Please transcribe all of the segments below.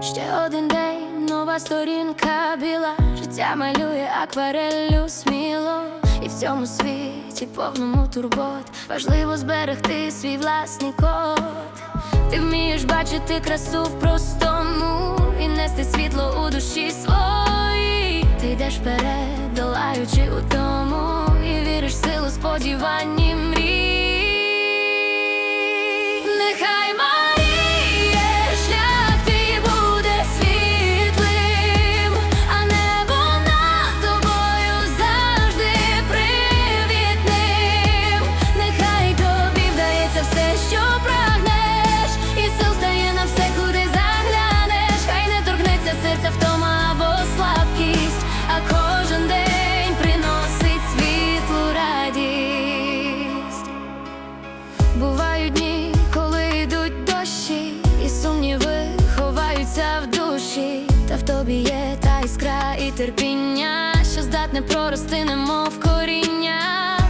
Ще один день, нова сторінка біла, життя малює аквареллю сміло, і в цьому світі повному турбот важливо зберегти свій власний код. Ти вмієш бачити красу в простому і нести світло у душі своїй. Ти йдеш вперед, долаючи у тому, і віриш в силу сподівань сумніви ховаються в душі, та в тобі є та іскра і терпіння, що здатне прорости, немов коріння.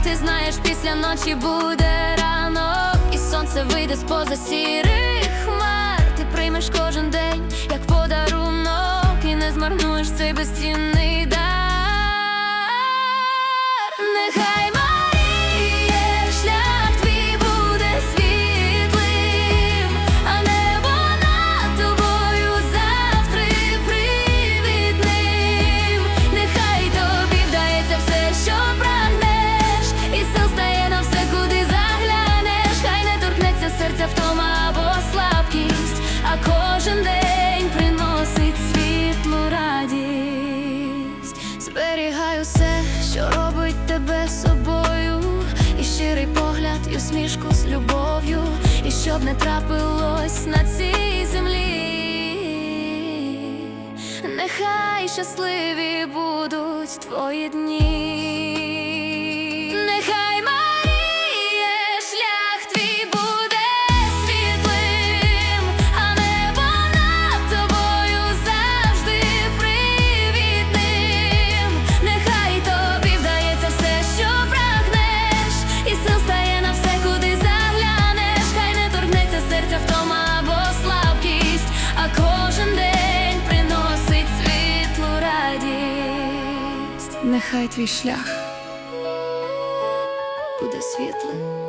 Ти знаєш, після ночі буде ранок, і сонце вийде з поза сірих хмар. Ти приймеш кожен день, як подарунок, і не змарнуєш цей безцінний собою, і щирий погляд, і усмішку з любов'ю, і щоб не трапилось на цій землі. Нехай щасливі будуть твої дні. Нехай твій шлях Буде світлим.